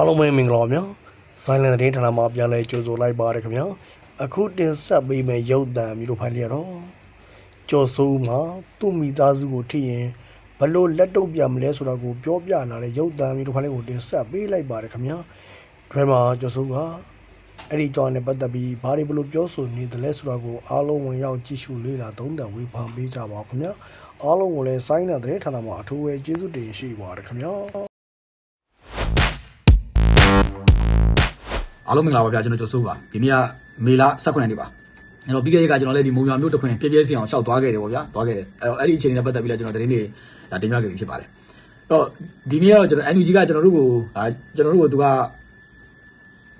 အားလုံးပဲမင်္ဂလာပါဗျာ Silent သတင်းဌာနမှာပြန်လဲကြိုဆိုလိုက်ပါရခင်ဗျာအခုတင်ဆက်ပေးမယ့်ရုပ်သံမျိုးတို့ဖိုင်လျက်တော့ကြော်စိုးမှာသူ့မိသားစုကိုထိရင်ဘလို့လက်တော့ပြန်မလဲဆိုတာကိုပြောပြလာတဲ့ရုပ်သံမျိုးတို့ဖိုင်လေးကိုတင်ဆက်ပေးလိုက်ပါရခင်ဗျာဒရမာကြော်စိုးကအဲ့ဒီကြောင်းနဲ့ပတ်သက်ပြီးဘာတွေဘလို့ပြောဆိုနေတယ်လဲဆိုတာကိုအားလုံးဝင်ရောက်ကြည့်ရှုလေ့လာသုံးသပ်ဝေဖန်ပေးကြပါခင်ဗျာအားလုံးကိုလည်း Silent သတင်းဌာနမှာအထူးပဲကျေးဇူးတင်ရှိပါရခင်ဗျာ အားလုံးမင်္ဂလာပါဗျာကျွန်တော်ကျော်စိုးပါဒီနေ့ကမေလ18ရက်နေ့ပါအဲ့တော့ပြီးခဲ့တဲ့ကကျွန်တော်လည်းဒီမုံရွာမြို့တစ်ခွင်ပြည့်ပြည့်စင်အောင်ရှောက်သွားခဲ့တယ်ပေါ့ဗျာသွားခဲ့တယ်အဲ့တော့အဲ့ဒီအချိန်နဲ့ပတ်သက်ပြီးလည်းကျွန်တော်သတင်းတွေဒါတင်ပြခဲ့ပြီးဖြစ်ပါတယ်အဲ့တော့ဒီနေ့ကတော့ကျွန်တော် NUG ကကျွန်တော်တို့ကိုဒါကျွန်တော်တို့ကိုသူက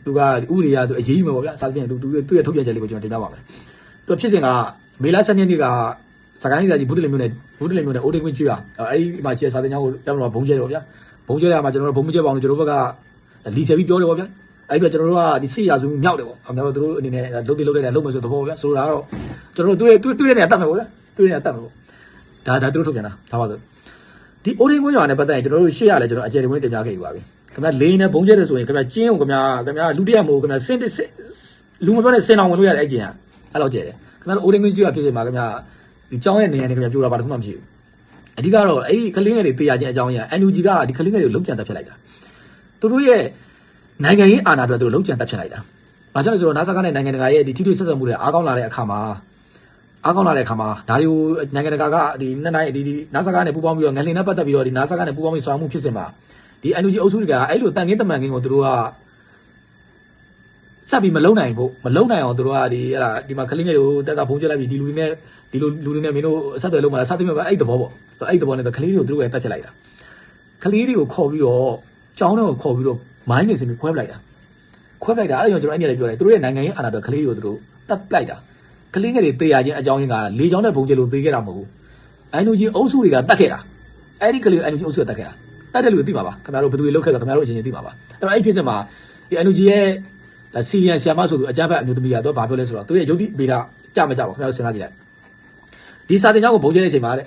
သူကဥပဒေရသူအရေးယူမယ်ပေါ့ဗျာစာပြင်သူသူသူ့ရဲ့ထုတ်ပြန်ချက်လေးကိုကျွန်တော်တင်ပြပါမယ်သူဖြစ်စဉ်ကမေလ12ရက်နေ့ကစကိုင်းပြည်ကြီးဘုဒ္ဓလင်မြို့နယ်ဘုဒ္ဓလင်မြို့နယ်အိုးတိတ်ကွင်းကျွေးရအဲ့ဒီမှာရှိတဲ့စာတင်ကျောင်းကိုတက်တော့ဘုံကျဲတယ်ပေါ့ဗျာဘုံကျဲရမှာကျွန်တော်တို့ဘုံကျဲပေါအောင်ကျွန်တော်တို့ဘက်ကလီဆယ်ပြီးပြောတယ်ပေါ့ဗျာ အဲ့ဒီတော့ကျွန်တော်တို့ကဒီစစ်ရာစုမြောက်တယ်ပေါ့အများတို့တို့အနေနဲ့လုတ်တိလုတ်တဲ့လုတ်မယ်ဆိုသဘောပေါ့ဗျာဆိုတာကတော့ကျွန်တော်တို့တွေ့တွေ့တဲ့နေရာတတ်မယ်ပေါ့ဗျာတွေ့တဲ့နေရာတတ်မယ်ပေါ့ဒါဒါသူတို့ထုတ်ပြန်တာဒါပါဆိုဒီအိုရင်းမွေးရွာနဲ့ပတ်သက်ရင်ကျွန်တော်တို့ရှေ့ရလဲကျွန်တော်အကျယ်တဝင်းတင်ပြခဲ့ယူပါပြီခင်ဗျာလေးနဲ့ဘုံကျဲတယ်ဆိုရင်ခင်ဗျာကျင်းကိုခင်ဗျာခင်ဗျာလူတရက်မို့ခင်ဗျာစင်းတစ်လူမပြောနဲ့စင်အောင်ဝင်လို့ရတယ်အဲ့ကျင်းကအဲ့လောက်ကျဲတယ်ခင်ဗျာအိုရင်းမွေးကျွေးဖြစ်စေမှာခင်ဗျာဒီကျောင်းရဲ့နေရာနဲ့ခင်ဗျာပြောတာဘာတစ်ခုမှမရှိဘူးအဓိကတော့အဲ့ဒီကလေးငယ်တွေတရားချင်းအကြောင်းအရာ NUG ကဒီကလေးငယ်တွေကိုလုံးချန်တက်ဖြစ်လိုက်တာသူတို့ရဲ့ နိုင်ငံရေးအာဏာအတွက်သူတို့လုံးကျန်တက်ဖြစ်လိုက်တာ။ဘာကြောင့်လဲဆိုတော့ NASA ကနဲ့နိုင်ငံတကာရဲ့ဒီထိတွေ့ဆက်ဆံမှုတွေအားကောင်းလာတဲ့အခါမှာအားကောင်းလာတဲ့အခါမှာဒါတွေကိုနိုင်ငံတကာကဒီနှစ်နိုင်ဒီဒီ NASA ကနဲ့ပူးပေါင်းပြီးတော့ငလင်နဲ့ပတ်သက်ပြီးတော့ဒီ NASA ကနဲ့ပူးပေါင်းပြီးဆောင်မှုဖြစ်စင်မှာဒီ NUG အုပ်စုတွေကအဲ့လိုတန်ခင်းတမန်ခင်းကိုသူတို့ကဆက်ပြီးမလုံနိုင်ဘူးမလုံနိုင်အောင်သူတို့ကဒီအဲ့ဒါဒီမှာကလေးငယ်တွေကိုတက်ကဖုံးကျလိုက်ပြီးဒီလူတွေနဲ့ဒီလိုလူတွေနဲ့မင်းတို့အဆက်အသွယ်လုပ်မှလားစသဖြင့်ပဲအဲ့ဒီသဘောပေါ့အဲ့ဒီသဘောနဲ့ကလေးတွေကိုသူတို့ကတက်ဖြစ်လိုက်တာကလေးတွေကိုခေါ်ပြီးတော့ကျောင်းထဲကိုခေါ်ပြီးတော့ မိုင်းနေစင်ပြီးခွဲပလိုက်တာခွဲပလိုက်တာအဲ့ဒါကြောင့်ကျွန်တော်အဲ့ဒီလည်းပြောတယ်သူတို့ရဲ့နိုင်ငံရေးအာဏာတော်ကလေးတွေကိုသူတို့တတ်ပလိုက်တာကလေးငယ်တွေတေးရခြင်းအကြောင်းရင်းကလေချောင်းတဲ့ဘုံကျလို့သေးခဲ့တာမဟုတ်ဘူးအန်ယူဂျီအုပ်စုတွေကတတ်ခဲ့တာအဲ့ဒီကလေးအန်ယူဂျီအုပ်စုကတတ်ခဲ့တာတတ်တယ်လို့သိပါပါခင်ဗျားတို့ဘယ်သူတွေလောက်ခဲ့တော့ခင်ဗျားတို့အချင်းချင်းသိပါပါအဲ့တော့အဲ့ဒီဖြစ်စဉ်မှာဒီအန်ယူဂျီရဲ့ဒါစီလီယန်ဆီယာမဆိုသူအကြမ်းဖက်အမျိုးသမီးကတော့ဘာပြောလဲဆိုတော့သူရဲ့ယုတ်တိဗေဒကြမကြပါခင်ဗျားတို့စဉ်းစားကြည့်လိုက်ဒီစာတင်ကြောင်းကိုဘုံကျဲတဲ့အချိန်မှာတဲ့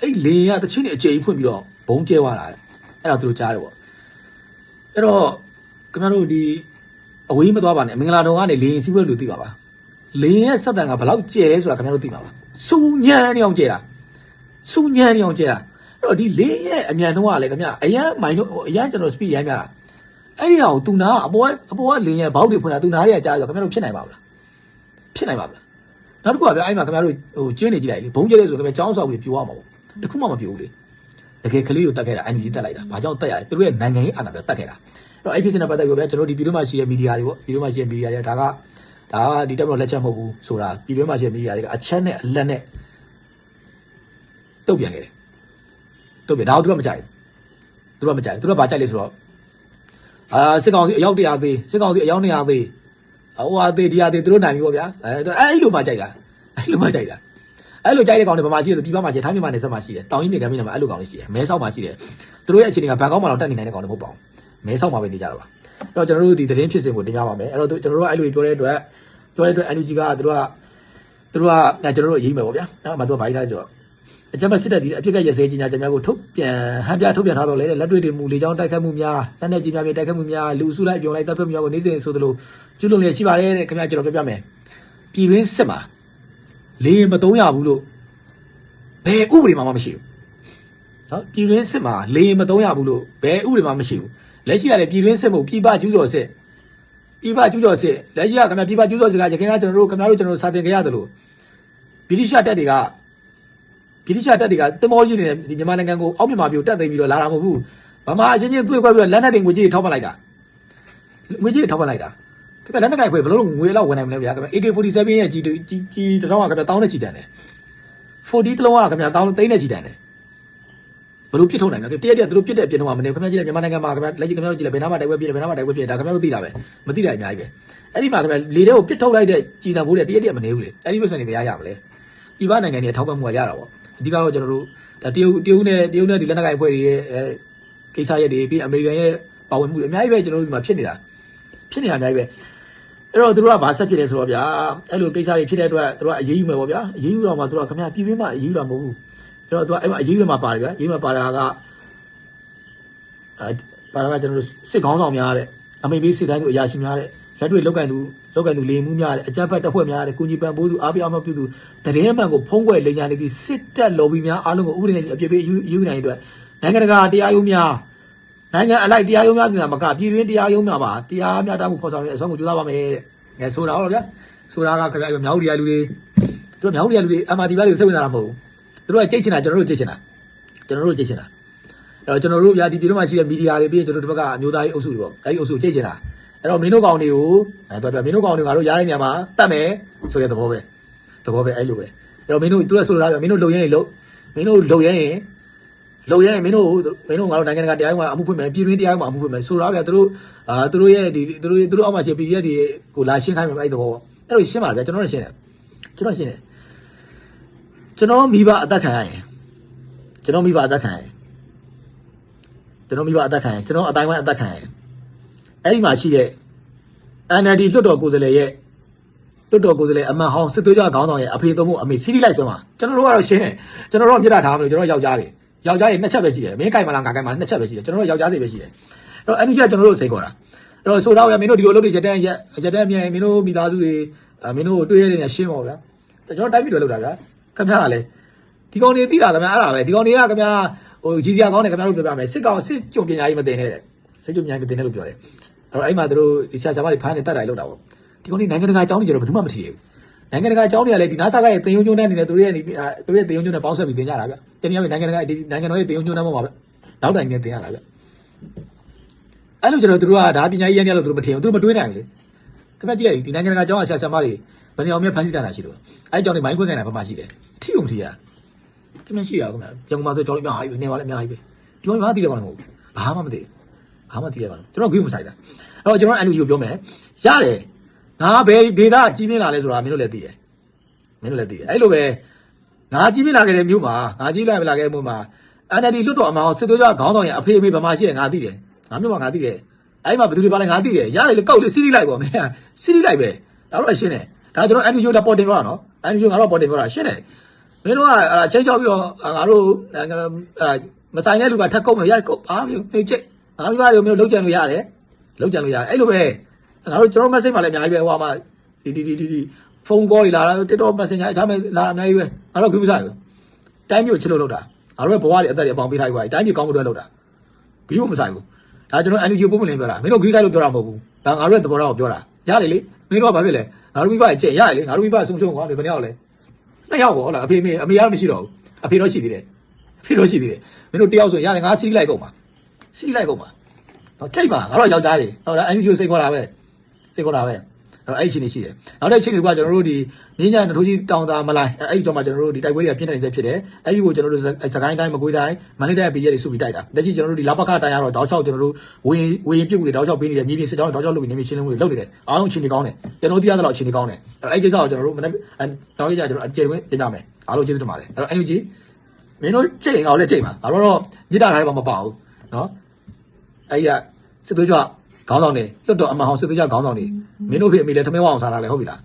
အဲ့လေကတချင်းနေအကျိန်ဖွင့်ပြီးတော့ဘုံကျဲသွားတာတဲ့အဲ့ဒါသူတို့ကြားတယ်ပေါ့ အဲ့တော့ခင်ဗျားတို့ဒီအဝေးမသွားပါနဲ့မင်္ဂလာတော်ကနေလေရင်စီးပွဲလို့သိပါပါလေရင်ရဲ့စက်တန်ကဘယ်လောက်ကျဲလဲဆိုတာခင်ဗျားတို့သိပါပါစူညံနေအောင်ကျဲတာစူညံနေအောင်ကျဲတာအဲ့တော့ဒီလေရင်ရဲ့အမြန်တော့ကလည်းခင်ဗျာအရန်မိုင်တို့အရန်ကျွန်တော် speed ရမ်းပြတာအဲ့ဒီဟာကိုသူနာအပေါ်ကအပေါ်ကလေရင်ဘောက်တွေဖွင့်တာသူနာတွေကကြားဆိုခင်ဗျားတို့ဖြစ်နိုင်ပါမလားဖြစ်နိုင်ပါမလားနောက်တစ်ခုကဗျာအဲ့မှာခင်ဗျားတို့ဟိုကျင်းနေကြည့်လိုက်လေဘုံကျဲတယ်ဆိုခင်ဗျာကျောင်းဆောက်ပြီးပြိုရမှာပေါ့တခုမှမပြိုဘူးလေ တကယ်ကလေးကိုတတ်ခဲ့တာအန်ယူကြီးတတ်လိုက်တာဘာကြောင့်တတ်ရလဲသူတို့ရဲ့နိုင်ငံရေးအာဏာပဲတတ်ခဲ့တာတော့အဲ့ဖြစ်စင်တဲ့ပတ်သက်ပြီးတော့ဗျာကျွန်တော်ဒီပြည်တွင်းမှာရှိတဲ့မီဒီယာတွေပေါ့ပြည်တွင်းမှာရှိတဲ့မီဒီယာတွေဒါကဒါကဒီတက်မလို့လက်ချက်မဟုတ်ဘူးဆိုတာပြည်တွင်းမှာရှိတဲ့မီဒီယာတွေကအချက်နဲ့အလက်နဲ့တုတ်ပြန်ခဲ့တယ်တုတ်ပြန်ဒါကိုသူကမကြိုက်ဘူးသူကမကြိုက်ဘူးသူကဘာကြိုက်လဲဆိုတော့အာစစ်ကောင်စီအယောက်100သေးစစ်ကောင်စီအယောက်200သေးဟိုဟာသေးဒီဟာသေးသူတို့နိုင်ပြီပေါ့ဗျာအဲအဲ့လိုမှကြိုက်တာအဲ့လိုမှကြိုက်တာ အဲ့လိုကြိုက်တဲ့ကောင်တွေဘာမှရှိတယ်ပြည်ပမှာရှိတယ်ထိုင်းမြန်မာနယ်စပ်မှာရှိတယ်တောင်ကြီးနေကမ်းပြည်နယ်မှာအဲ့လိုကောင်တွေရှိတယ်မဲဆောက်မှာရှိတယ်သူတို့ရဲ့အခြေအနေကဘန်ကောက်မှာတော့တက်နေနိုင်တဲ့ကောင်တွေမဟုတ်ပါဘူးမဲဆောက်မှာပဲနေကြတာပါအဲ့တော့ကျွန်တော်တို့ဒီသတင်းဖြစ်စဉ်ကိုတင်ပြပါမယ်အဲ့တော့ကျွန်တော်တို့ကအဲ့လိုပြောတဲ့အတွက်ပြောတဲ့အတွက် NUG ကသူတို့ကသူတို့ကကျွန်တော်တို့အရေးမယ်ပေါ့ဗျာနော်အမှသူကဘာကြီးထားဆိုတော့အကြမ်းဖက်စစ်တပ်ဒီအဖြစ်ကရစဲကြီးညာကျွန်များကိုထုတ်ပြန်ဟန်ပြထုတ်ပြန်ထားတော့လေလက်တွေ့တွေမူလေကြောင်းတိုက်ခတ်မှုများလက်နဲ့ကြီးများများတိုက်ခတ်မှုများလူစုလိုက်ပြုံလိုက်တပ်ဖက်များကိုနေစဉ်ဆိုသလိုကျွလွန်လျက်ရှိပါတယ်တဲ့ခင်ဗျာကျွန်တော်ပြောပြမယ်ပြည်တွင်းစစ်မှာ လေမတုံးရဘူးလို့ဘယ်ဥပဒေမှမရှိဘူးနော်ပြည်တွင်းစစ်မှာလေမတုံးရဘူးလို့ဘယ်ဥပဒေမှမရှိဘူးလက်ရှိကလည်းပြည်တွင်းစစ်မှုပြည်ပကျူးကျော်စစ်ပြည်ပကျူးကျော်စစ်လက်ရှိကခင်ဗျာပြည်ပကျူးကျော်စစ်ကရခင်ကကျွန်တော်တို့ခင်ဗျားတို့ကျွန်တော်တို့စာတင်ကြရတယ်လို့ဗြိတိရှတပ်တွေကဗြိတိရှတပ်တွေကတင်မောကြီးနေဒီမြန်မာနိုင်ငံကိုအောက်မြန်မာပြည်ကိုတက်သိမ်းပြီးတော့လာတာမဟုတ်ဘူးဗမာအချင်းချင်းတွေ့ခွဲပြီးတော့လက်နက်တွေငွေကြီးတွေထောက်ပံ့လိုက်တာငွေကြီးတွေထောက်ပံ့လိုက်တာ ခင်ဗျာလက်နက်ကိုက်ဖွဲ့ဘယ်လိုငွေလောက်ဝင်နိုင်မလဲဗျာခင်ဗျာ AK47 ရဲ့ကြီးကြီးကြီးတောင်းကခင်ဗျာတောင်းနဲ့ချီတန်တယ်40တလုံးကခင်ဗျာတောင်းသိန်းနဲ့ချီတန်တယ်ဘယ်လိုပြစ်ထုတ်နိုင်လဲတရက်တရက်သူတို့ပြစ်တဲ့အပြင်တော့မနေဘူးခင်ဗျာကြည့်လိုက်မြန်မာနိုင်ငံမှာခင်ဗျာလက်ရှိခင်ဗျာတို့ကြည့်လိုက်ဘယ်နာမှာတိုက်ပွဲပြစ်တယ်ဘယ်နာမှာတိုက်ပွဲပြစ်တယ်ဒါခင်ဗျာတို့သိတာပဲမသိတာအများကြီးပဲအဲ့ဒီမှာခင်ဗျာလေတဲ့ကိုပြစ်ထုတ်လိုက်တဲ့ကြည်တံဖို့တဲ့တရက်တရက်မနေဘူးလေအဲ့ဒီလိုဆိုနေကြရပါလေပြည်ပနိုင်ငံတွေထောက်ပံ့မှုကရတာပေါ့အဓိကတော့ကျွန်တော်တို့ဒါတရုတ်တရုတ်နဲ့တရုတ်နဲ့ဒီလက်နက်ကိုင်အဖွဲ့တွေရဲ့အဲကိစ္စရက်တွေပြီးအမေရိကန်ရဲ့ပါဝင်မှုတွေအများကြီးပဲကျွန်တော်တို့ဒီမှာဖြစ်နေတာဖြစ်နေတာအများကြီးပဲ အဲ့တော့သူတို့ကဘာဆက်ဖြစ်လဲဆိုတော့ဗျာအဲ့လိုကိစ္စတွေဖြစ်တဲ့အတွက်သူတို့ကအရေးယူမယ်ပေါ့ဗျာအရေးယူတော့မှသူတို့ကခင်ဗျာပြည်ပင်းမှာအရေးယူတာမဟုတ်ဘူးအဲ့တော့သူကအဲ့မှာအရေးယူမှာပါတယ်ဗျာအရေးယူမှာပါတာကအဲပါလာကျွန်တော်တို့စစ်ကောင်းဆောင်များတဲ့အမေပေးစစ်တိုင်းတို့အရာရှိများတဲ့လက်တွေ့လောက်ကန်သူလောက်ကန်သူလေမှုများတဲ့အကြမ်းဖက်တပ်ဖွဲ့များတဲ့ကုညီပံပိုးသူအားပေးအောင်မပြုသူတရင်မှန်ကိုဖုံးကွယ်လိန်ညာနေသည့်စစ်တပ်လော်ဘီများအားလုံးကိုဥပဒေနဲ့အပြည့်ပေးယူနိုင်တဲ့အတွက်နိုင်ငံတကာတရားရုံးများ နိုင်ငံအလိုက်တရားရုံးများပြင်မှာမကပြည်တွင်းတရားရုံးများပါတရားမျှတမှုဖော်ဆောင်တဲ့အဆုံးကိုကြိုးစားပါမယ်တဲ့ငယ်ဆိုတာဟုတ်လားဗျာဆိုတာကခင်ဗျာမြောက်တရားလူတွေတို့မြောက်တရားလူတွေ MRT ဘာတွေစိတ်ဝင်စားတာမဟုတ်ဘူးတို့ကကြိတ်ချင်တာကျွန်တော်တို့ကြိတ်ချင်တာကျွန်တော်တို့ကြိတ်ချင်တာအဲ့တော့ကျွန်တော်တို့ဗျာဒီပြည်တော်မှာရှိတဲ့မီဒီယာတွေပြီးရင်ကျွန်တော်တို့ဒီဘက်ကအမျိုးသားရေးအုပ်စုတွေပေါ့အဲ့ဒီအုပ်စုကိုကြိတ်ချင်တာအဲ့တော့မင်းတို့ကောင်တွေကိုအဲ့တော့မင်းတို့ကောင်တွေငါတို့ရားတဲ့နေရာမှာတတ်မယ်ဆိုတဲ့သဘောပဲသဘောပဲအဲ့လိုပဲအဲ့တော့မင်းတို့သူကဆိုလိုတာဗျမင်းတို့လုံရင်လုံမင်းတို့လုံရင် လုံရင်မင်းတို့မင်းတို့ငါတို့နိုင်ငံတကာတရားရုံးမှာအမှုဖွင့်မယ်ပြည်တွင်းတရားရုံးမှာအမှုဖွင့်မယ်ဆိုတော့ဗျာသူတို့အာသူတို့ရဲ့ဒီသူတို့သူတို့အောက်မှာရှိ PDF တွေကိုလာရှင်းခိုင်းမယ်အဲ့ဒီသဘောအဲ့တော့ရှင်းပါဗျာကျွန်တော်တို့ရှင်းတယ်ကျွန်တော်ရှင်းတယ်ကျွန်တော်မိဘအသက်ခံရရင်ကျွန်တော်မိဘအသက်ခံရရင်ကျွန်တော်မိဘအသက်ခံရင်ကျွန်တော်အတိုင်းဝိုင်းအသက်ခံရင်အဲ့ဒီမှာရှိတဲ့ NLD လွှတ်တော်ကိုယ်စားလှယ်ရဲ့လွှတ်တော်ကိုယ်စားလှယ်အမတ်ဟောင်းစစ်သွေးကြခေါင်းဆောင်ရဲ့အဖေသုံးဖို့အမေစီးရီလိုက်ဆွဲမှာကျွန်တော်တို့ကတော့ရှင်းတယ်ကျွန်တော်တို့ကမြေတားထားမလို့ကျွန်တော်ယောက်ျားတွေ ယောက်ျားတွေနှစ်ချက်ပဲရှိတယ်မင်းကြိုက်မလားငါကြိုက်မလားနှစ်ချက်ပဲရှိတယ်ကျွန်တော်တို့ယောက်ျားစီပဲရှိတယ်အဲ့တော့ NLD ကကျွန်တော်တို့စိတ်ခေါ်တာအဲ့တော့ဆိုတော့ဗျာမင်းတို့ဒီလိုလုပ်နေချက်တန်းရက်ချက်တန်းမြန်မင်းတို့မိသားစုတွေမင်းတို့တွေ့ရတဲ့နေရှင်းပါဗျာကျွန်တော်တိုက်ပြီးတော့လုပ်တာဗျာခင်ဗျားကလည်းဒီကောင်တွေသိတာခင်ဗျာအဲ့ဒါပဲဒီကောင်တွေကခင်ဗျာဟိုကြီးစရာကောင်းတယ်ခင်ဗျားတို့ပြောပြမယ်စစ်ကောင်စစ်ကြုံပညာကြီးမတင်နဲ့တဲ့စစ်ကြုံပညာကြီးမတင်နဲ့လို့ပြောတယ်အဲ့တော့အဲ့မှာသူတို့ဒီဆရာဆရာမတွေဖမ်းနေတတ်တယ်လို့တာပေါ့ဒီကောင်တွေနိုင်ငံတကာအကြောင်းတွေကျတော့ဘယ်သူမှမထီရဘူး နိုင်ငံတကာအကြောင်းတွေကလည်းဒီနာဆာကရဲ့တင်ယုံညွန်းတဲ့အနေနဲ့သူတို့ရဲ့သူတို့ရဲ့တင်ယုံညွန်းနဲ့ပေါင်းဆက်ပြီးတင်ကြတာဗျတနည်းအားဖြင့်နိုင်ငံတကာဒီနိုင်ငံတော်ရဲ့တင်ယုံညွန်းတဲ့ပုံပါဗျနောက်တိုင်နဲ့တင်ရတာဗျအဲ့လိုကျတော့သူတို့ကဒါပညာရေးရန်ရလို့သူတို့မထင်ဘူးသူတို့မတွေးနိုင်ဘူးလေခင်ဗျကြည့်ရဒီနိုင်ငံတကာအကြောင်းအဆရာဆရာမတွေဘယ်နေအောင်မြဖမ်းဆီးကြတာရှိလို့အဲ့အကြောင်းတွေမိုင်းခွင့်ခိုင်းတာဘာမှရှိတယ်ထီုံမထီရခင်ဗျရှိရအောင်ခင်ဗျကျွန်တော်မှဆိုကျွန်တော်လည်းအများကြီးပဲနေပါလေအများကြီးပဲဒီမှာဘာသိရမှာမဟုတ်ဘူးဘာမှမသိဘာမှသိရမှာကျွန်တော်ဂိမ်းမဆိုင်တာအဲ့တော့ကျွန်တော်အန်ယူကိုပြောမယ်ရတယ် ငါဘယ်ဒေတာကြီးပြင်းလာလဲဆိုတာမင်းတို့လည်းသိတယ်မင်းတို့လည်းသိတယ်အဲ့လိုပဲငါကြီးပြင်းလာခဲ့တဲ့မြို့မှာငါကြီးလာလာခဲ့တဲ့မြို့မှာ NLD လွတ်တော်အမောင်စစ်သွေးကြခေါင်းဆောင်ရဲ့အဖေအမေဗမာရှိတယ်ငါသိတယ်ငါမြို့မှာငါသိတယ်အဲ့မှာဘယ်သူတွေပါလဲငါသိတယ်ရတယ်လေကောက်လေစီးစီးလိုက်ပေါ့မင်းစီးစီးလိုက်ပဲဒါတော့ရှင်းတယ်ဒါကျွန်တော်အန်ယူလာပေါ်တင်ပြောတာနော်အန်ယူငါတော့ပေါ်တင်ပြောတာရှင်းတယ်မင်းတို့ကအချိန်ချောက်ပြီးတော့ငါတို့မဆိုင်တဲ့လူကထက်ကုတ်မယ်ရကုတ်အားမျိုးနေချိတ်ငါမိဘတွေမျိုးလုံးကြံလို့ရတယ်လုံးကြံလို့ရတယ်အဲ့လိုပဲ ငါတို့ကျွန်တော် message မှာလည်းအများကြီးပဲဟိုမှာဒီဒီဒီဒီဖုန်းကောတွေလာတာ TikTok Messenger အခြားမဲ့လာအများကြီးပဲငါတို့ခွင့်မစားဘူးတိုင်းမျိုးချစ်လို့လောက်တာငါတို့ရဲ့ဘဝတွေအသက်တွေအပေါင်းပေးထားပြီးပါတိုင်းမျိုးကောင်းဖို့အတွက်လောက်တာဂရုမဆိုင်ဘူးဒါကျွန်တော် NGO ပုံမလင်းပြောတာမင်းတို့ဂရုဆိုင်လို့ပြောတာမဟုတ်ဘူးဒါငါတို့ရဲ့သဘောထားကိုပြောတာရတယ်လေမင်းတို့ကဘာဖြစ်လဲငါတို့မိဘရဲ့ချက်ရတယ်လေငါတို့မိဘဆုံးရှုံးကွာဘယ်နှစ်ယောက်လဲနှစ်ယောက်ပေါ့ဟုတ်လားအဖေမေအမေကတော့မရှိတော့ဘူးအဖေတော့ရှိသေးတယ်အဖေတော့ရှိသေးတယ်မင်းတို့တယောက်ဆိုရတယ်ငါစီးလိုက်ကုန်ပါစီးလိုက်ကုန်ပါတော့ကြိတ်ပါငါတော့ယောက်ျားတွေဟုတ်လားအန်ယူစိတ်ခေါ်တာပဲ စိတ်ခေါ်တာပဲအဲ့တော့အဲ့ချင်းနေရှိတယ်နောက်တစ်ချင်းကကျွန်တော်တို့ဒီငင်းညာနထိုးကြီးတောင်တာမလိုက်အဲ့ဒီကြောင့်မှကျွန်တော်တို့ဒီတိုက်ပွဲတွေကပြင်းထန်နေစေဖြစ်တယ်အဲ့ဒီကိုကျွန်တော်တို့စကိုင်းတိုင်းမကွေးတိုင်းမန္တလေးတိုင်းပြည်ရဲတွေစုပြီးတိုက်တာလက်ရှိကျွန်တော်တို့ဒီလာပခတိုင်းကတော့တောက်ချောက်ကျွန်တော်တို့ဝင်းဝင်းပြုတ်တွေတောက်ချောက်ပေးနေတယ်မြေပြင်စစ်ကြောင်းတောက်ချောက်လုပ်ပြီးနေမြေရှင်းလင်းမှုတွေလုပ်နေတယ်အားလုံးချင်းနေကောင်းတယ်ကျွန်တော်သိရသလောက်ချင်းနေကောင်းတယ်အဲ့ဒီကိစ္စကိုကျွန်တော်တို့မနေ့တောင်းရကြကျွန်တော်အကျေဝင်တင်ကြမယ်အားလုံးကျေးဇူးတင်ပါတယ်အဲ့တော့ NUG မင်းတို့ချိန်အောင်လည်းချိန်ပါငါတို့တော့မြေတားထားတယ်မပါဘူးနော်အဲ့ရစစ်သွေးကြ ခေါင်းဆောင်တွေလွတ်တော်အမဟောင်းစစ်သွေးကြခေါင်းဆောင်တွေမင်းတို့ဖေအမေလည်းထမင်းဝအောင်စားတာလေဟုတ်ပြီလား